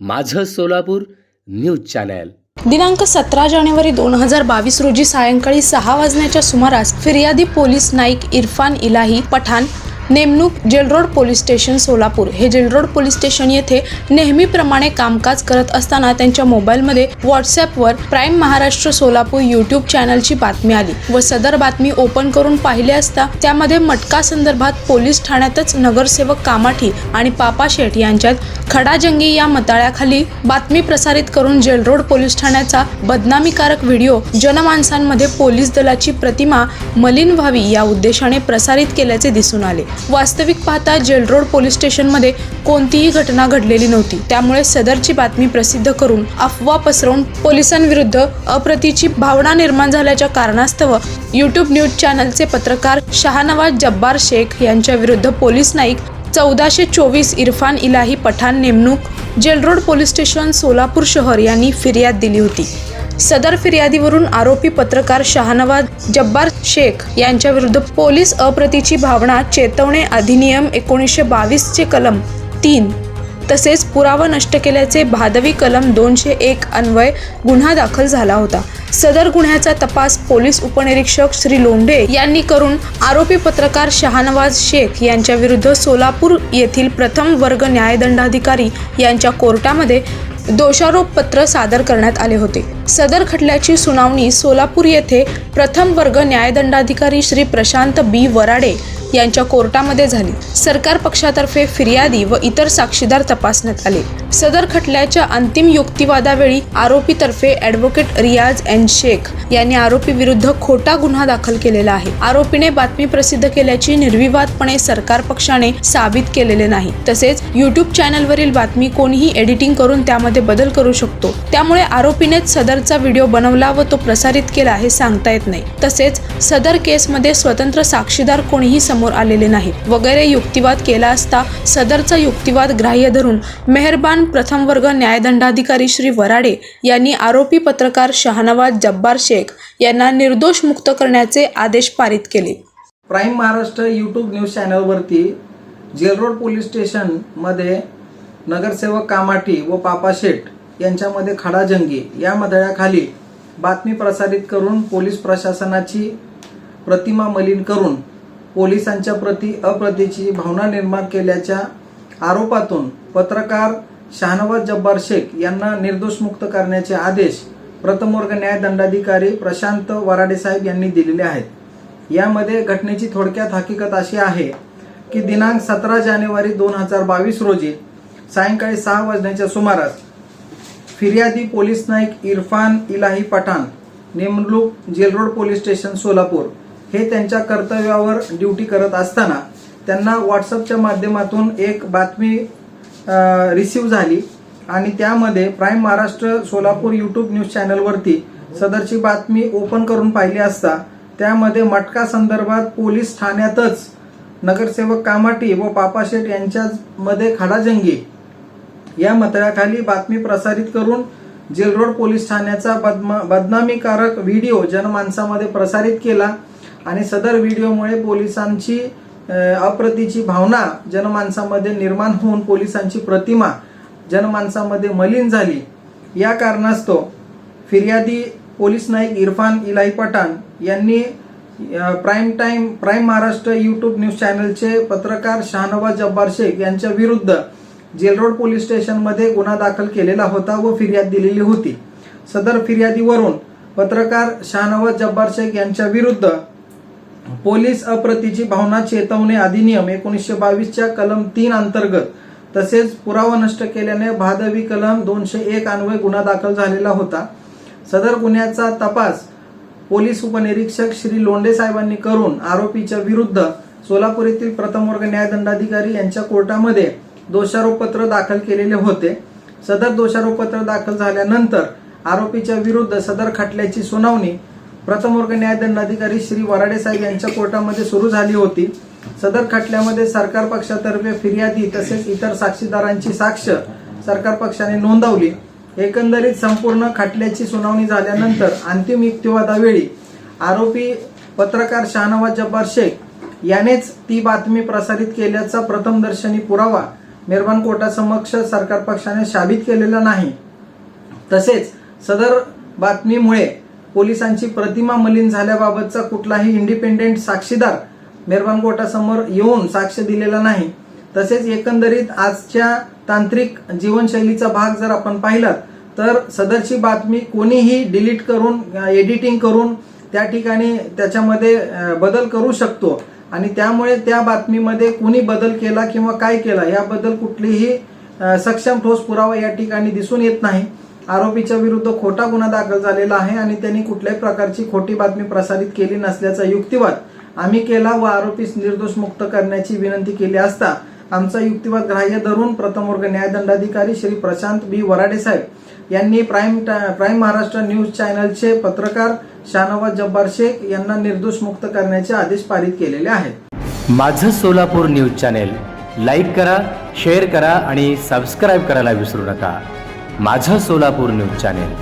माझं Solapur news channel. दिनांक सतरा जानेवारी दोन हजार बावीस रोजी सायंकाळी सहा वाजण्याच्या सुमारास फिर्यादी पोलीस नाईक इरफान इलाही पठाण नेमणूक जेलरोड पोलीस स्टेशन सोलापूर. हे जेलरोड पोलीस स्टेशन येथे नेहमीप्रमाणे कामकाज करत असताना त्यांच्या मोबाईलमध्ये व्हॉट्सॲपवर प्राईम महाराष्ट्र सोलापूर यूट्यूब चॅनलची बातमी आली व सदर बातमी ओपन करून पाहिले असता त्यामध्ये मटका संदर्भात पोलीस ठाण्यातच नगरसेवक कामाठी आणि पापा शेठ यांच्यात खडाजंगी या मताळ्याखाली बातमी प्रसारित करून जेलरोड पोलीस ठाण्याचा बदनामीकारक व्हिडिओ जनमानसांमध्ये पोलीस दलाची प्रतिमा मलिन व्हावी या उद्देशाने प्रसारित केल्याचे दिसून आले. वास्तविक पाहता जेलरोड पोलीस स्टेशनमध्ये कोणतीही घटना घडलेली नव्हती. त्यामुळे सदरची बातमी प्रसिद्ध करून अफवा पसरवून पोलिसांविरुद्ध अप्रतीची भावना निर्माण झाल्याच्या कारणास्तव यूट्यूब न्यूज चॅनलचे पत्रकार शहानवाज जब्बार शेख यांच्या विरुद्ध पोलीस नाईक चौदाशे चोवीस इरफान इलाही पठाण नेमणूक जेलरोड पोलीस स्टेशन सोलापूर शहर यांनी फिर्याद दिली होती. सदर फिर्यादीवरून आरोपी पत्रकार शहानवाज जब्बार शेख यांच्या विरुद्ध पोलीस अप्रतीची भावना चेतवणे अधिनियम एकोणीसशे बावीसचे कलम तीन तसेच पुरावा नष्ट केल्याचे भादवी कलम दोनशे एक अन्वय गुन्हा दाखल झाला होता. सदर गुन्ह्याचा तपास पोलीस उपनिरीक्षक श्री लोंढे यांनी करून आरोपी पत्रकार शहानवाज शेख यांच्या विरुद्ध सोलापूर येथील प्रथम वर्ग न्यायदंडाधिकारी यांच्या कोर्टामध्ये दोषारोपपत्र सादर करण्यात आले होते. सदर खटल्याची सुनावणी सोलापूर येथे प्रथम वर्ग न्यायदंडाधिकारी श्री प्रशांत बी वराडे यांच्या कोर्टामध्ये झाली. सरकार पक्षातर्फे फिर्यादी व इतर साक्षीदार तपासण्यात आले. सदर खटल्याच्या अंतिम युक्तिवादावेळी आरोपीतर्फे ॲडव्होकेट रियाज एन शेख यांनी आरोपी विरुद्ध खोटा गुन्हा दाखल केलेला आहे. आरोपीने बातमी प्रसिद्ध केल्याची निर्विवादपणे सरकार पक्षाने साबित केलेले नाही. तसेच युट्यूब चॅनलवरील बातमी कोणीही एडिटिंग करून त्यामध्ये बदल करू शकतो. त्यामुळे आरोपीनेच सदर सदरचा व्हिडिओ बनवला व तो प्रसारित केला हे सांगता येत नाही. तसेच सदर केसमध्ये स्वतंत्र साक्षीदार कोणीही समोर आलेले नाहीत वगैरे युक्तिवाद केला असता सदरचा युक्तिवाद ग्राह्य धरून मेहरबान प्रथम वर्ग न्यायदंडाधिकारी श्री वराडे यांनी आरोपी पत्रकार शहानवाज जब्बार शेख यांना निर्दोष मुक्त करण्याचे आदेश पारित केले. प्राईम महाराष्ट्र यूट्यूब न्यूज चॅनलवरती जेलरोड पोलीस स्टेशनमध्ये नगरसेवक कामाठी व पापा शेठ यांच्यामध्ये खडाजंगी या मदळ्याखाली बातमी प्रसारित करून पोलीस प्रशासनाची प्रतिमा मलिन करून पोलिसांच्या प्रती अप्रतीची भावना निर्माण केल्याच्या आरोपातून पत्रकार शहानवाज जब्बार शेख यांना निर्दोष मुक्त करण्याचे आदेश प्रथमवर्ग न्यायदंडाधिकारी प्रशांत वराडे साहेब यांनी दिलेले आहेत. यामध्ये घटनेची थोडक्यात हकीकत अशी आहे की दिनांक सतरा जानेवारी दोन हजार बावीस रोजी सायंकाळी सहा वाजण्याच्या सुमारास फिर्यादी पोलीस नाईक इरफान इलाही पठाण नेमणूक जेलरोड पोलीस स्टेशन सोलापूर हे त्यांच्या कर्तव्यावर ड्युटी करत असताना त्यांना व्हॉट्सअपच्या माध्यमातून एक बातमी रिसीव झाली आणि त्यामध्ये prime Maharashtra Solapur YouTube news चॅनलवरती सदरची बातमी ओपन करून पाहिली असता त्यामध्ये मटका संदर्भात पोलीस ठाण्यातच नगरसेवक कामाटी व पापाशेठ यांच्यामध्ये खडाजंगी या मतळ्याखाली बातमी प्रसारित करून जेलरोड पोलीस ठाण्याचा बदमा बदनामीकारक व्हिडिओ जनमानसामध्ये प्रसारित केला आणि सदर व्हिडिओमुळे पोलिसांची अप्रतीची भावना जनमानसामध्ये निर्माण होऊन पोलिसांची प्रतिमा जनमानसामध्ये मलिन झाली. या कारणास्तव फिर्यादी पोलीस नाईक इरफान इलाई पठाण यांनी prime time prime Maharashtra YouTube news चॅनलचे पत्रकार शहानवाज जब्बार शेख यांच्या विरुद्ध जेलरोड पोलीस स्टेशनमध्ये गुन्हा दाखल केलेला होता व फिर्याद दिलेली होती. सदर फिर्यादीवरून पत्रकार शहानवाज जब्बार शेख यांच्या विरुद्ध पोलीस अप्रतीची भावना चेतवणे अधिनियम एकोणीसशे बावीसच्या कलम तीन अंतर्गत तसेच पुरावा नष्ट केल्याने भादवी कलम दोनशे एक अन्वय गुन्हा दाखल झालेला होता. सदर गुन्ह्याचा तपास पोलीस उपनिरीक्षक श्री लोंढे साहेबांनी करून आरोपीच्या विरुद्ध सोलापूर येथील प्रथम वर्ग न्यायदंडाधिकारी यांच्या कोर्टामध्ये दोषारोपपत्र दाखल केलेले होते. सदर दोषारोपपत्र दाखल झाल्यानंतर आरोपीच्या विरुद्ध सदर खटल्याची सुनावणी प्रथम वर्ग न्यायदंडाधिकारी श्री वराडे साहेब यांच्या कोर्टामध्ये सुरू झाली होती. सदर खटल्यामध्ये सरकार पक्षातर्फे फिर्यादी तसेच इतर साक्षीदारांची साक्ष सरकार पक्षाने नोंदवली. एकंदरीत संपूर्ण खटल्याची सुनावणी झाल्यानंतर अंतिम युक्तिवादावेळी आरोपी पत्रकार शहानवाज जब्बार शेख यानेच ती बातमी प्रसारित केल्याचा प्रथमदर्शनी पुरावा निर्माण कोर्टासमक्ष सरकार पक्षाने साबित केलेला नाही. तसेच सदर बातमीमुळे पोलिसांची प्रतिमा मलिन झाल्याबाबतचा कुठलाही इंडिपेंडेंट साक्षीदार मेहरबान कोर्टासमोर येऊन साक्ष दिलेला नाही. तसेच एकंदरीत आजच्या तांत्रिक जीवनशैलीचा भाग जर आपण पाहिलात तर सदरची बातमी कोणीही डिलीट करून एडिटिंग करून त्या ठिकाणी त्याच्यामध्ये बदल करू शकतो. आणि त्यामुळे त्या बातमीमध्ये कोणी बदल केला किंवा काय केला याबद्दल कुठलीही सक्षम ठोस पुरावा या ठिकाणी दिसून येत नाही. आरोपीच्या विरुद्ध खोटा गुन्हा दाखल झालेला आहे आणि त्यांनी कुठल्याही प्रकारची खोटी बातमी प्रसारित केली नसल्याचा युक्तिवाद आम्ही केला व आरोपीस निर्दोष मुक्त करण्याची विनंती केली असता आमचा युक्तिवाद ग्राह्य धरून प्रथम वर्ग न्यायदंडाधिकारी श्री प्रशांत बी वराडे साहेब यांनी प्राईम प्राईम महाराष्ट्र न्यूज चॅनलचे पत्रकार शाहनवाज जब्बार शेख यांना निर्दोष मुक्त करण्याचे आदेश पारित केलेले आहेत. माझं सोलापूर न्यूज चॅनेल लाईक करा शेअर करा आणि सबस्क्राईब करायला विसरू नका. माझं सोलापूर न्यूज चॅनेल.